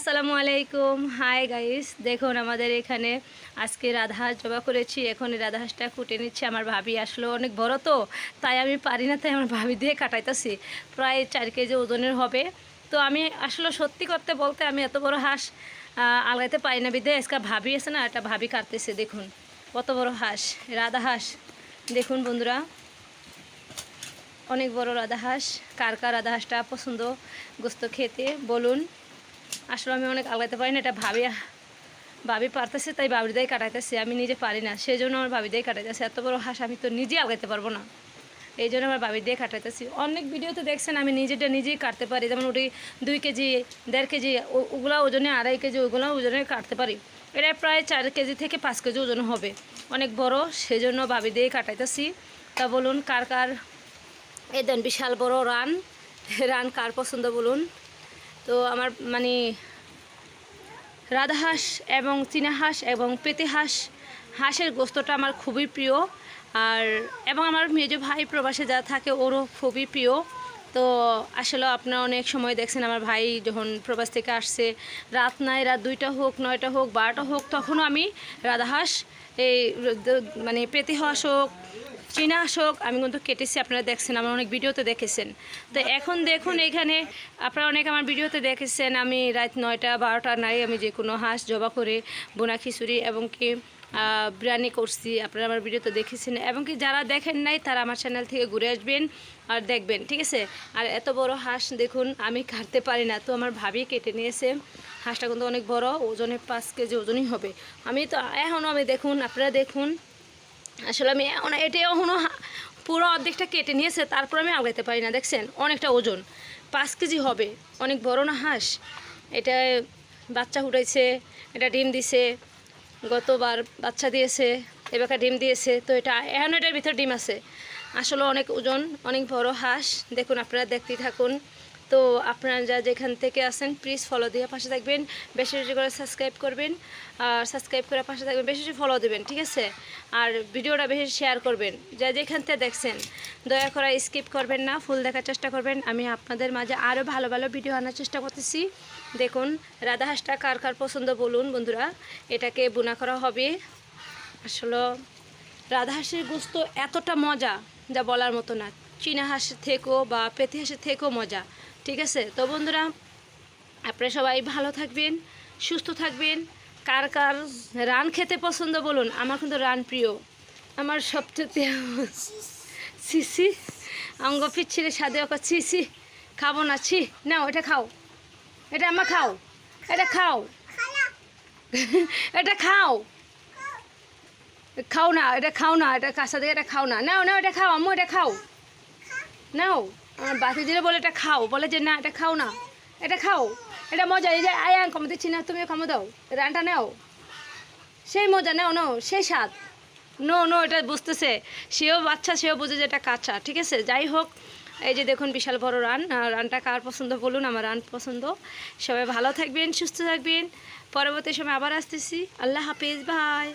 আসসালামু আলাইকুম। Hi guys দেখুন আমাদের এখানে আজকে রাধাহাঁস জবা করেছি এখন রাধাহাঁসটা কুটে নিচ্ছে, আমার ভাবি আসলো, অনেক বড় তো, তাই আমি পারি না, তাই আমার ভাবি দিয়ে কাটাইতেছি, প্রায় চার কেজি ওজনের হবে। তো আমি আসলে সত্যি করতে বলতে আমি এত বড় হাঁস আলগাইতে পারি না বিদে, আজকে ভাবি আছে না, একটা ভাবি কাটতেছে, দেখুন, কত বড় হাঁস রাধা হাঁস দেখুন বন্ধুরা, অনেক বড় রাধা হাঁস কার কার রাধা হাঁসটা পছন্দ, গোস্ত খেতে, বলুন। আসলে আমি অনেক আলগাতে পারি না, এটা ভাবি ভাবি পারতেছে, তাই দিয়ে কাটাইতেছে, আমি নিজে পারি না সেই জন্য আমার ভাবি দিয়ে কাটাইতেছে, এত বড় হাঁস আমি তো নিজে আলগাতে পারব না এই জন্য আমার বাবি দিয়ে কাটাইতেছি। অনেক ভিডিওতে দেখছেন আমি নিজেটা নিজেই কাটতে পারি, যেমন ওটি দুই কেজি, দেড় কেজি ওগুলা ওজনে, আড়াই কেজি, ওগুলো ওজনে কাটতে পারি, এটা প্রায় চার কেজি থেকে পাঁচ কেজি ওজন হবে, অনেক বড়, সেজন্য ভাবি দিয়ে কাটাইতেছি, তা বলুন কার কার, এই দেন বিশাল বড় রান রান কার পছন্দ বলুন তো আমার মানে রাধাহাঁস এবং চীনাহাঁস এবং পেতে হাঁস হাঁসের গোস্তটা আমার খুবই প্রিয়। আর এবং আমার মেজ ভাই প্রবাসে যা থাকে, ওরও খুবই প্রিয়। তো আসলে আপনারা অনেক সময় দেখছেন আমার ভাই যখন প্রবাস থেকে আসছে, রাত নাই, রাত দুইটা হোক, নয়টা হোক, বারোটা হোক, তখনও আমি রাধাহাঁস, এই মানে পেতে হাঁস হোক চীনা শোক আমি কিন্তু কেটেছি, আপনারা দেখছেন, আমার অনেক ভিডিওতে দেখেছেন। তো এখন দেখুন এখানে, আপনারা অনেক আমার ভিডিওতে দেখেছেন, আমি রাত নয়টা, বারোটা নাই, আমি যে কোনো হাঁস জবা করে, বোনা খিচুড়ি এবং কি বিরিয়ানি করছি, আপনারা আমার ভিডিওতে দেখেছেন। এবং কি যারা দেখেন নাই, তারা আমার চ্যানেল থেকে ঘুরে আসবেন আর দেখবেন, ঠিক আছে? আর এত বড় হাঁস, দেখুন, আমি কাটতে পারি না। তো আমার ভাবি কেটে নিয়েছে। হাঁসটা কিন্তু অনেক বড়, ওজনে পাঁচ কেজি ওজনই হবে। আমি তো এখনও আমি দেখুন, আপনারা দেখুন। আসলে আমি এটা এখনও পুরো অর্ধেকটা কেটে নিয়েছে, তারপর আমি আগাইতে পারি না, দেখছেন? অনেকটা ওজন। পাঁচ কেজি হবে। অনেক বড় না হাঁস? এটা বাচ্চা ফুটাইছে, এটা ডিম দিছে। গতবার বাচ্চা দিয়েছে, এবার ডিম দিয়েছে, তো এটা এখন এটার ভিতর ডিম আছে। আসলে অনেক ওজন, অনেক বড় হাঁস, দেখুন আপনারা দেখতেই থাকুন। তো আপনারা যা যেখান থেকে আসেন প্লিজ ফলো দিয়ে পাশে থাকবেন। বেশি বেশি করে সাবস্ক্রাইব করবেন আর সাবস্ক্রাইব করে পাশে থাকবেন, বেশি বেশি ফলো দেবেন, ঠিক আছে? আর ভিডিওটা বেশি শেয়ার করবেন, যা যেখান থেকে দেখছেন। দয়া করে স্কিপ করবেন না ফুল দেখার চেষ্টা করবেন। আমি আপনাদের মাঝে আরও ভালো ভালো ভিডিও আনার চেষ্টা করতেছি। দেখুন, রাধা হাঁসটা কার কার পছন্দ বলুন বন্ধুরা? এটাকে বোনা করা হবে। আসলে রাধা হাঁসের গোস্ত এতটা মজা, যা বলার মতো না। চীনা হাঁসের থেকেও বা পেতি হাঁসের থেকেও মজা। ঠিক আছে? তো বন্ধুরা, আপনারা সবাই ভালো থাকবেন, সুস্থ থাকবেন। কার কার রান খেতে পছন্দ বলুন? আমার কিন্তু রান প্রিয়। আমার সবচেয়ে সিসি অঙ্গ পিচ্ছিরে সাদে ওকে ছিসি খাব না, ছি না এটা খাও। এটা আমার খাও। এটা খাও। এটা খাও। খাও না, এটা খাও না, এটা কাঁচা দিয়ে এটা খাও না। নাও নাও, এটা খাও, আম্মু, এটা খাও। নাও। বাতি দিলে বলে, এটা খাও। বলে যে, না, এটা খাও না। এটা খাও। এটা মজা। এই যে, আয় কমে দিচ্ছি না, তুমিও কমে দাও। রানটা নাও। সেই মজা, নাও নো সেই স্বাদ। নো নো, এটা বুঝতেছে। সেও বাচ্চা, সেও বুঝে যে এটা কাঁচা, ঠিক আছে? যাই হোক, এই যে দেখুন, বিশাল বড় রান। রানটা কার পছন্দ বলুন, আমার রান পছন্দ। সবাই ভালো থাকবেন, সুস্থ থাকবেন। পরবর্তী সময় আবার আসতেছি। আল্লাহ হাফেজ ভাই